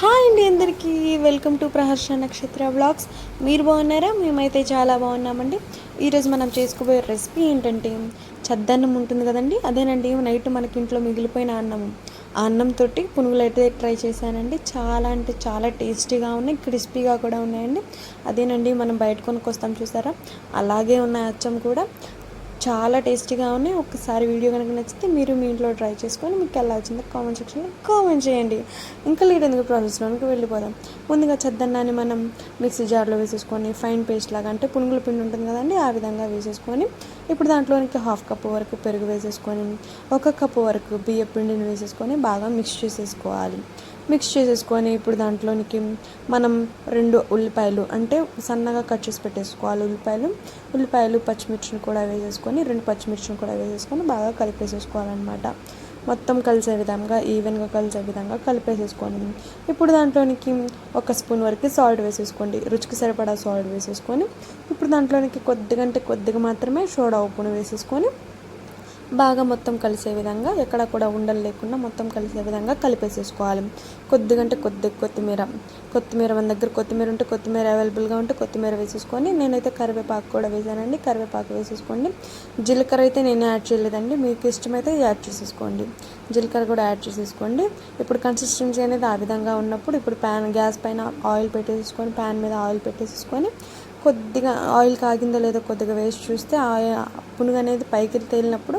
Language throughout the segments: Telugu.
హాయ్ అండి అందరికీ. వెల్కమ్ టు ప్రహర్ష నక్షత్ర వ్లాగ్స్ మీరు బాగున్నారా? మేమైతే చాలా బాగున్నామండి. ఈరోజు మనం చేసుకోబోయే రెసిపీ ఏంటంటే చద్దన్నం ఉంటుంది కదండి? అదేనండి నైట్ మనకి ఇంట్లో మిగిలిపోయిన అన్నం. ఆ అన్నంతో పునుగులు అయితే ట్రై చేశానండి. చాలా అంటే చాలా టేస్టీగా ఉన్నాయి క్రిస్పీగా కూడా ఉన్నాయండి. అదేనండి మనం బయట కొనుక్కొస్తాం చూసారా? అలాగే ఉన్నాయి అచ్చం కూడా. చాలా టేస్టీగా ఉన్నాయి. ఒక్కసారి వీడియో కనుక నచ్చితే మీరు మీ ఇంట్లో ట్రై చేసుకొని మీకు ఎలా వచ్చిందో కామెంట్ సెక్షన్లో కామెంట్ చేయండి. ఇంకా లేట్ ఎందుకు ప్రాసెస్లోనికి వెళ్ళిపోదాం. ముందుగా చద్దన్నాన్ని మనం మిక్సీ జార్లో వేసేసుకొని ఫైన్ పేస్ట్ లాగా అంటే పునుగుల పిండి ఉంటుంది కదండి ఆ విధంగా వేసేసుకొని ఇప్పుడు దాంట్లోనికి హాఫ్ కప్ వరకు పెరుగు వేసేసుకొని ఒక కప్పు వరకు బియ్య పిండిని వేసేసుకొని బాగా మిక్స్ చేసేసుకోవాలి. మిక్స్ చేసేసుకొని ఇప్పుడు దాంట్లోనికి మనం రెండు ఉల్లిపాయలు అంటే సన్నగా కట్ చేసి పెట్టేసుకోవాలి ఉల్లిపాయలు. ఉల్లిపాయలు పచ్చిమిర్చిని కూడా వేసేసుకొని రెండు పచ్చిమిర్చిని కూడా వేసేసుకొని బాగా కలిపేసేసుకోవాలన్నమాట. మొత్తం కలిసే విధంగా ఈవెన్గా కలిసే విధంగా కలిపేసేసుకోండి ఇప్పుడు దాంట్లోనికి ఒక స్పూన్ వరకు సాల్ట్ వేసేసుకోండి. రుచికి సరిపడా సాల్ట్ వేసేసుకొని ఇప్పుడు దాంట్లోనికి కొద్దిగంటే కొద్దిగా మాత్రమే సోడా ఉప్పును వేసేసుకొని బాగా మొత్తం కలిసే విధంగా ఎక్కడ కూడా ఉండలు లేకుండా మొత్తం కలిసే విధంగా కలిపేసేసుకోవాలి. కొద్దిగా అంటే కొద్దిగా కొత్తిమీర. కొత్తిమీర మన దగ్గర కొత్తిమీర ఉంటే కొత్తిమీర అవైలబుల్గా ఉంటే కొత్తిమీర వేసేసుకొని నేనైతే కరివేపాకు కూడా వేసానండి కరివేపాకు వేసేసుకోండి. జీలకర్ర అయితే నేను యాడ్ చేయలేదండి. మీకు ఇష్టమైతే యాడ్ చేసేసుకోండి. జీలకర్ర కూడా యాడ్ చేసేసుకోండి. ఇప్పుడు కన్సిస్టెన్సీ అనేది ఆ విధంగా ఉన్నప్పుడు ఇప్పుడు ప్యాన్ గ్యాస్ పైన ఆయిల్ పెట్టేసుకొని ప్యాన్ మీద ఆయిల్ పెట్టేసుకొని కొద్దిగా ఆయిల్ కాగిందో లేదో కొద్దిగా వేసి చూస్తే పునుగు అనేది పైకి తేలినప్పుడు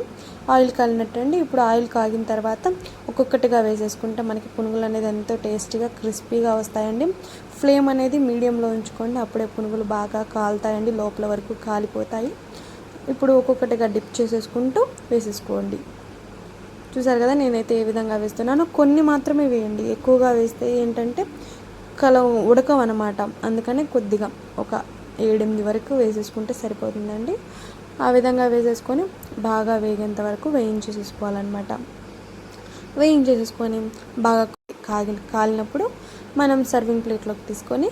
ఆయిల్ కాలినట్టు అండి ఇప్పుడు ఆయిల్ కాగిన తర్వాత ఒక్కొక్కటిగా వేసేసుకుంటే మనకి పునుగులు అనేది ఎంతో టేస్టీగా క్రిస్పీగా వస్తాయండి. ఫ్లేమ్ అనేది మీడియంలో ఉంచుకోండి. అప్పుడే పునుగులు బాగా కాలుతాయండి. లోపల వరకు కాలిపోతాయి. ఇప్పుడు ఒక్కొక్కటిగా డిప్ చేసేసుకుంటూ వేసేసుకోండి. చూసారు కదా నేనైతే ఏ విధంగా వేస్తున్నానో. కొన్ని మాత్రమే వేయండి. ఎక్కువగా వేస్తే ఏంటంటే కల అనమాట అందుకనే కొద్దిగా ఒక ఏడెనిమిది వరకు వేసేసుకుంటే సరిపోతుందండి. ఆ విధంగా వేసేసుకొని బాగా వేగేంత వరకు వేయించేసేసుకోవాలన్నమాట. వేయించేసేసుకొని బాగా కాగి కాలినప్పుడు మనం సర్వింగ్ ప్లేట్లోకి తీసుకొని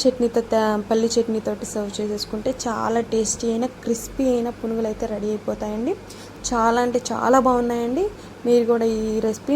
చట్నీతో పల్లి చట్నీతోటి సర్వ్ చేసేసుకుంటే చాలా టేస్టీ అయిన క్రిస్పీ అయిన పునుగులు అయితే రెడీ అయిపోతాయండి. చాలా అంటే చాలా బాగున్నాయండి. మీరు కూడా ఈ రెసిపీ